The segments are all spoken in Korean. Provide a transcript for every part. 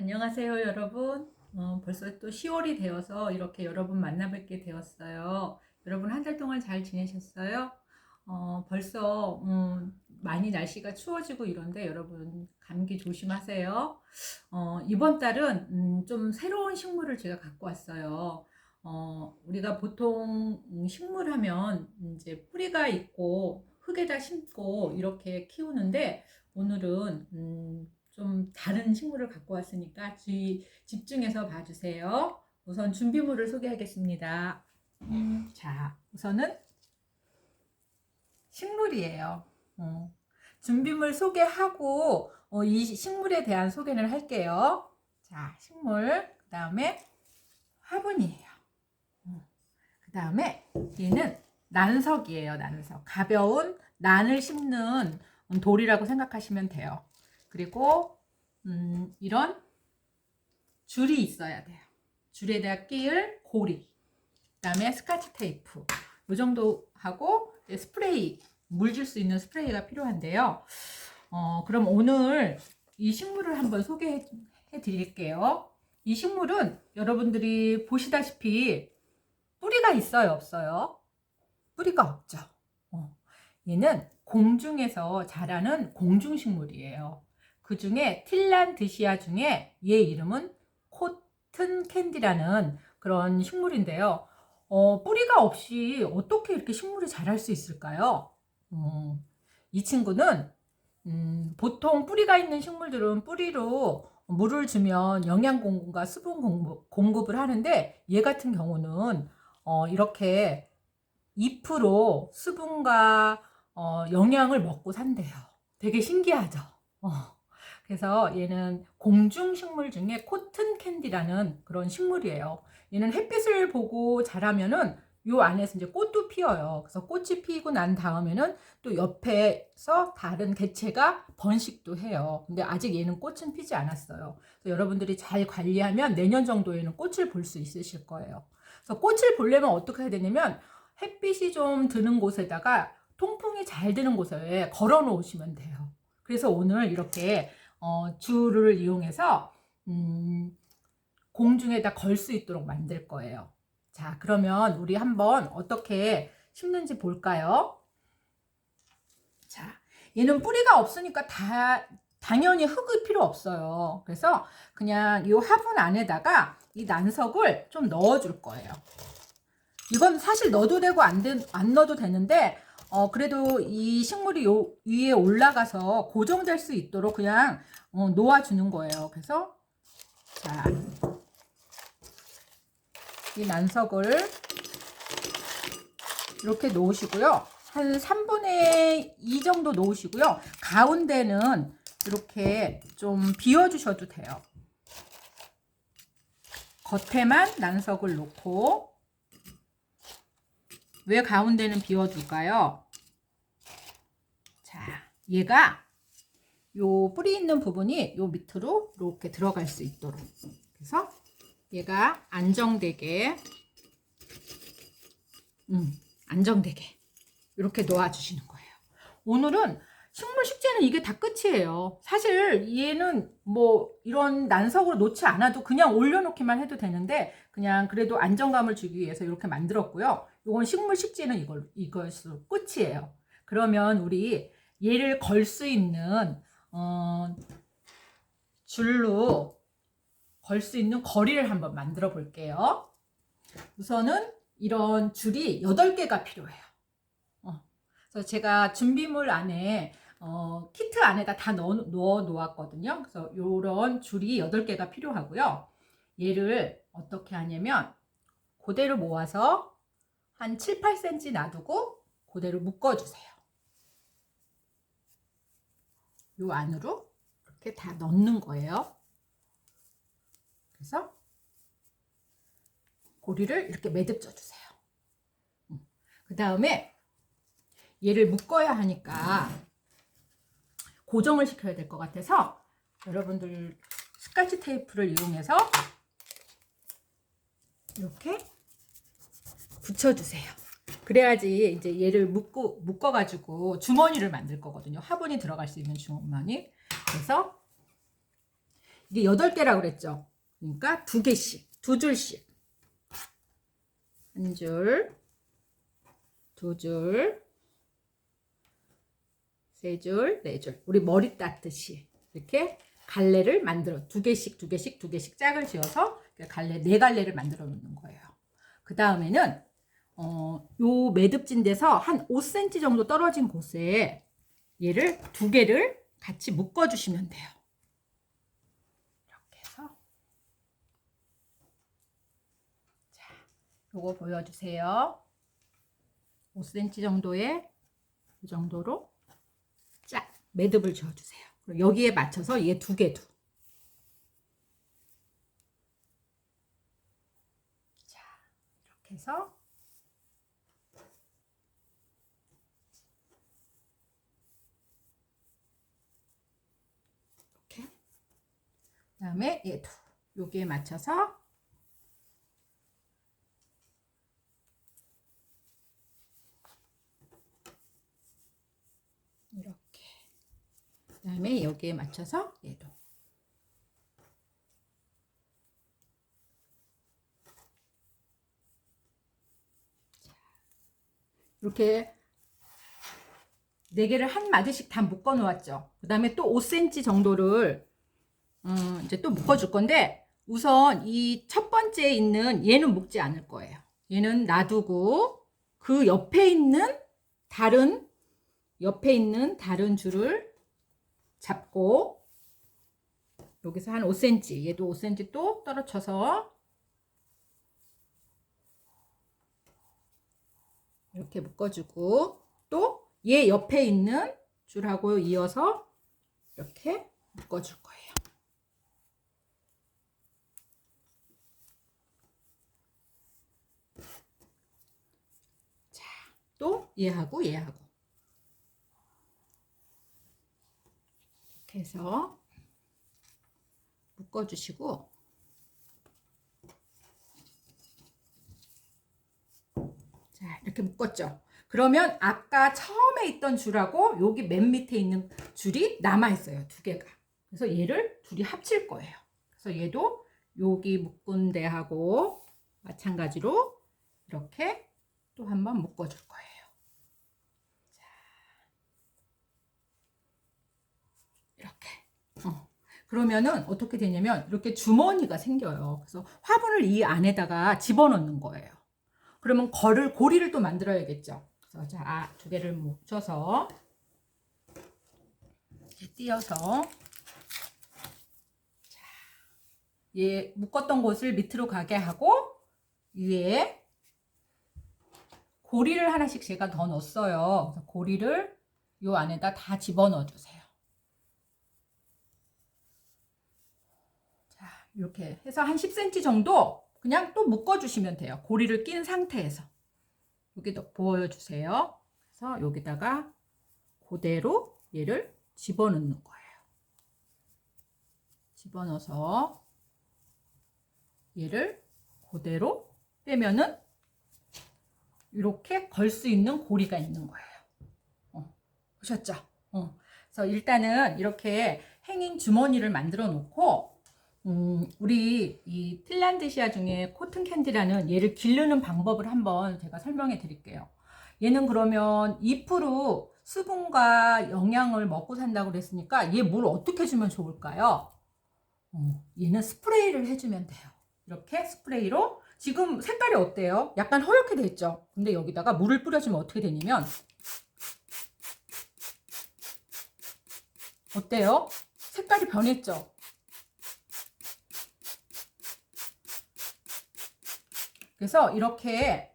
안녕하세요, 여러분. 어, 벌써 또 10월이 되어서 이렇게 여러분 만나뵙게 되었어요. 여러분 한 달 동안 잘 지내셨어요? 어, 벌써 음, 많이 날씨가 추워지고 이런데 여러분 감기 조심하세요. 어, 이번 달은 음, 좀 새로운 식물을 제가 갖고 왔어요. 어, 우리가 보통 음, 식물 하면 이제 뿌리가 있고 흙에다 심고 이렇게 키우는데 오늘은 음, 좀 다른 식물을 갖고 왔으니까 주의 집중해서 봐주세요. 우선 준비물을 소개하겠습니다. 음, 자, 우선은 식물이에요. 어, 준비물 소개하고 어, 이 식물에 대한 소개를 할게요. 자, 식물. 그 다음에 화분이에요. 그 다음에 얘는 난석이에요. 난석. 가벼운 난을 심는 돌이라고 생각하시면 돼요. 그리고 음, 이런 줄이 있어야 돼요. 줄에다 끼울 고리. 그 다음에 스카치 테이프. 이 정도 하고 스프레이 물 줄 수 있는 스프레이가 필요한데요. 어, 그럼 오늘 이 식물을 한번 소개해 드릴게요. 이 식물은 여러분들이 보시다시피 뿌리가 있어요, 없어요? 뿌리가 없죠. 어, 얘는 공중에서 자라는 공중식물이에요. 그 중에 틸란드시아 중에 얘 이름은 코튼 캔디라는 그런 식물인데요. 어, 뿌리가 없이 어떻게 이렇게 식물이 자랄 수 있을까요? 음, 이 친구는 음, 보통 뿌리가 있는 식물들은 뿌리로 물을 주면 영양 공급과 수분 공급, 공급을 하는데 얘 같은 경우는 어, 이렇게 잎으로 수분과 어, 영양을 먹고 산대요. 되게 신기하죠. 어. 그래서 얘는 공중식물 중에 코튼 캔디라는 그런 식물이에요. 얘는 햇빛을 보고 자라면은 요 안에서 이제 꽃도 피어요. 그래서 꽃이 피고 난 다음에는 또 옆에서 다른 개체가 번식도 해요. 근데 아직 얘는 꽃은 피지 않았어요. 그래서 여러분들이 잘 관리하면 내년 정도에는 꽃을 볼 수 있으실 거예요. 그래서 꽃을 보려면 어떻게 해야 되냐면 햇빛이 좀 드는 곳에다가 통풍이 잘 되는 곳에 걸어 놓으시면 돼요. 그래서 오늘 이렇게 어, 줄을 이용해서 음, 공중에다 걸 수 있도록 만들 거예요. 자, 그러면 우리 한번 어떻게 심는지 볼까요? 자, 얘는 뿌리가 없으니까 다 당연히 흙이 필요 없어요. 그래서 그냥 이 화분 안에다가 이 난석을 좀 넣어 줄 거예요. 이건 사실 넣어도 되고 안, 되, 안 넣어도 되는데 어, 그래도 이 식물이 요 위에 올라가서 고정될 수 있도록 그냥 어, 놓아주는 거예요. 그래서 자, 이 난석을 이렇게 놓으시고요. 한 3분의 2 정도 놓으시고요. 가운데는 이렇게 좀 비워주셔도 돼요. 겉에만 난석을 놓고 왜 가운데는 비워둘까요? 자, 얘가 요 뿌리 있는 부분이 요 밑으로 이렇게 들어갈 수 있도록 그래서 얘가 안정되게 음, 안정되게 이렇게 놓아주시는 거예요. 오늘은 식물 식재는 이게 다 끝이에요. 사실 얘는 뭐 이런 난석으로 놓지 않아도 그냥 올려놓기만 해도 되는데 그냥 그래도 안정감을 주기 위해서 이렇게 만들었고요. 이건 식물 식재는 이걸 이것으로 끝이에요. 그러면 우리 얘를 걸 수 있는 어, 줄로 걸 수 있는 거리를 한번 만들어 볼게요. 우선은 이런 줄이 8개가 필요해요. 어, 그래서 제가 준비물 안에 어, 키트 안에다 다 넣어, 넣어 놓았거든요. 그래서 이런 줄이 8개가 필요하고요. 얘를 어떻게 하냐면 그대로 모아서 한 7, 8cm 놔두고 그대로 묶어주세요. 요 안으로 이렇게 다 넣는 거예요. 그래서 고리를 이렇게 매듭져 주세요. 그 다음에 얘를 묶어야 하니까 고정을 시켜야 될 것 같아서 여러분들 스카치 테이프를 이용해서 이렇게 붙여주세요. 그래야지 이제 얘를 묶고 묶어가지고 주머니를 만들 거거든요. 화분이 들어갈 수 있는 주머니. 그래서 이게 8개라고 그랬죠. 그러니까 두 개씩, 두 줄씩. 한 줄, 두 줄, 세 줄, 네 줄. 우리 머리 따듯이 이렇게 갈래를 만들어 두 개씩, 두 개씩, 두 개씩 짝을 지어서 갈래 네 갈래를 만들어 놓는 거예요. 그 다음에는 어, 요 매듭진 데서 한 5cm 정도 떨어진 곳에 얘를 두 개를 같이 묶어 주시면 돼요. 이렇게 해서 자, 요거 보여 주세요. 5cm 정도의 이 정도로 짝 매듭을 지어 주세요. 그리고 여기에 맞춰서 얘 두 개도 자, 이렇게 해서 이렇게. 그다음에 얘도 여기에 맞춰서 이렇게 그 다음에 여기에 맞춰서 얘도 자, 이렇게 네 개를 한 마디씩 다 묶어 놓았죠. 그 다음에 또 5cm 정도를 음, 이제 또 묶어 줄 건데 우선 이 첫 번째 있는 얘는 묶지 않을 거예요. 얘는 놔두고 그 옆에 있는 다른 옆에 있는 다른 줄을 잡고 여기서 한 5cm 얘도 5cm 또 떨어쳐서 이렇게 묶어주고 또 얘 옆에 있는 줄하고 이어서 이렇게 묶어줄 거예요. 자, 또 얘하고 얘하고 해서 묶어주시고 자 이렇게 묶었죠. 그러면 아까 처음에 있던 줄하고 여기 맨 밑에 있는 줄이 남아 있어요. 두 개가. 그래서 얘를 둘이 합칠 거예요. 그래서 얘도 여기 묶은 데하고 마찬가지로 이렇게 또 한번 묶어줄 거예요. 자, 이렇게. 어. 그러면은 어떻게 되냐면 이렇게 주머니가 생겨요. 그래서 화분을 이 안에다가 집어넣는 거예요. 그러면 걸을 고리를 또 만들어야겠죠. 그래서 자, 아, 두 개를 이렇게 띄어서 자, 얘 묶었던 곳을 밑으로 가게 하고 위에 고리를 하나씩 제가 더 넣었어요. 고리를 요 안에다 다 집어넣어 주세요. 자, 이렇게 해서 한 10cm 정도 그냥 또 묶어 주시면 돼요. 고리를 낀 상태에서. 여기도 보여주세요. 그래서 여기다가 그대로 얘를 집어넣는 거예요. 집어넣어서 얘를 그대로 빼면은 이렇게 걸 수 있는 고리가 있는 거예요. 어, 보셨죠? 어. 그래서 일단은 이렇게 행잉 주머니를 만들어 놓고 음, 우리 이 틸란드시아 중에 코튼 캔디라는 얘를 기르는 방법을 한번 제가 설명해 드릴게요. 얘는 그러면 2% 수분과 영양을 먹고 산다고 그랬으니까 얘물 어떻게 주면 좋을까요? 어, 얘는 스프레이를 해주면 돼요. 이렇게 스프레이로 지금 색깔이 어때요? 약간 허옇게 돼 있죠? 근데 여기다가 물을 뿌려주면 어떻게 되냐면 어때요? 색깔이 변했죠? 그래서 이렇게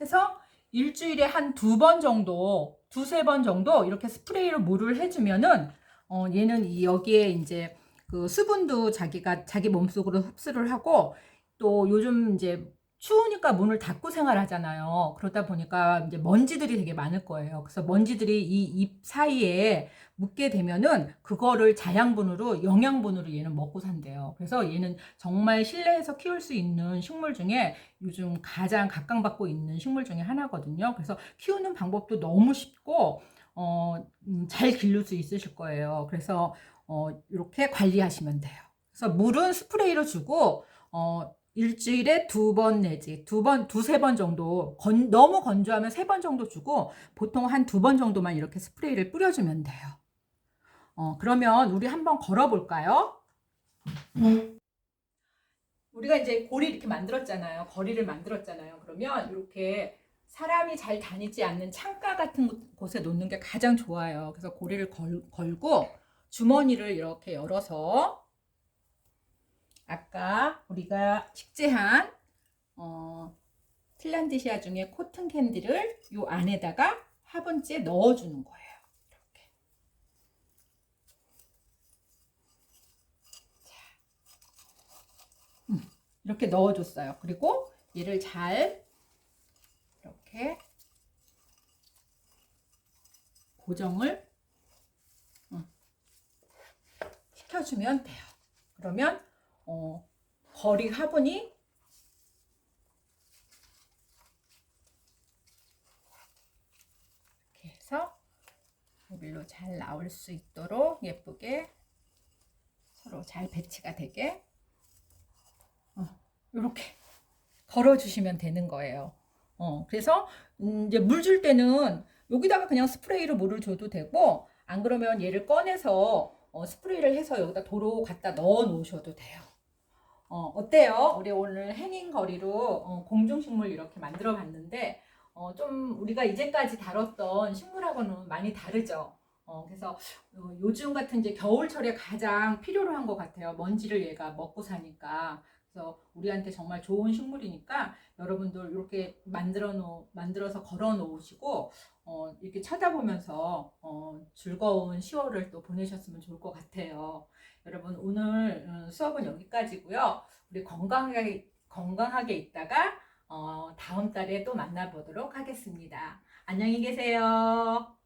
해서 일주일에 한 두 번 정도, 두세 번 정도 이렇게 스프레이로 물을 해주면은, 어, 얘는 이 여기에 이제 그 수분도 자기가 자기 몸속으로 흡수를 하고 또 요즘 이제 추우니까 문을 닫고 생활하잖아요. 그러다 보니까 이제 먼지들이 되게 많을 거예요. 그래서 먼지들이 이잎 사이에 묻게 되면은 그거를 자양분으로 영양분으로 얘는 먹고 산대요. 그래서 얘는 정말 실내에서 키울 수 있는 식물 중에 요즘 가장 각광받고 있는 식물 중에 하나거든요. 그래서 키우는 방법도 너무 쉽고 어, 음, 잘 기를 수 있으실 거예요. 그래서 어, 이렇게 관리하시면 돼요. 그래서 물은 스프레이로 주고 어, 일주일에 두 번 내지 두 번, 두세 번 정도 건, 너무 건조하면 세 번 정도 주고 보통 한 두 번 정도만 이렇게 스프레이를 뿌려주면 돼요. 어, 그러면 우리 한번 걸어볼까요? 우리가 이제 고리 이렇게 만들었잖아요. 거리를 만들었잖아요. 그러면 이렇게 사람이 잘 다니지 않는 창가 같은 곳에 놓는 게 가장 좋아요. 그래서 고리를 걸, 걸고 주머니를 이렇게 열어서 아까 우리가 식재한 어, 핀란드시아 중에 코튼 캔디를 요 안에다가 화분지에 넣어주는 거예요. 이렇게. 음, 이렇게 넣어줬어요. 그리고 얘를 잘 이렇게 고정을 음, 시켜주면 돼요. 그러면 어, 거리 화분이 이렇게 해서 여기로 잘 나올 수 있도록 예쁘게 서로 잘 배치가 되게 어, 이렇게 걸어주시면 되는 거예요. 어, 그래서 음, 이제 물 줄 때는 여기다가 그냥 스프레이로 물을 줘도 되고 안 그러면 얘를 꺼내서 어, 스프레이를 해서 여기다 도로 갖다 넣어 놓으셔도 돼요. 어, 어때요? 우리 오늘 행인 거리로 어, 공중식물 이렇게 만들어 봤는데 어, 좀 우리가 이제까지 다뤘던 식물하고는 많이 다르죠. 어, 그래서 어, 요즘 같은 이제 겨울철에 가장 필요로 한 것 같아요. 먼지를 얘가 먹고 사니까. 우리한테 정말 좋은 식물이니까 여러분들 이렇게 만들어 놓 만들어서 걸어 놓으시고 어, 이렇게 쳐다보면서 어, 즐거운 10월을 또 보내셨으면 좋을 것 같아요. 여러분 오늘 음, 수업은 여기까지고요. 우리 건강하게 건강하게 있다가 어, 다음 달에 또 만나보도록 하겠습니다. 안녕히 계세요.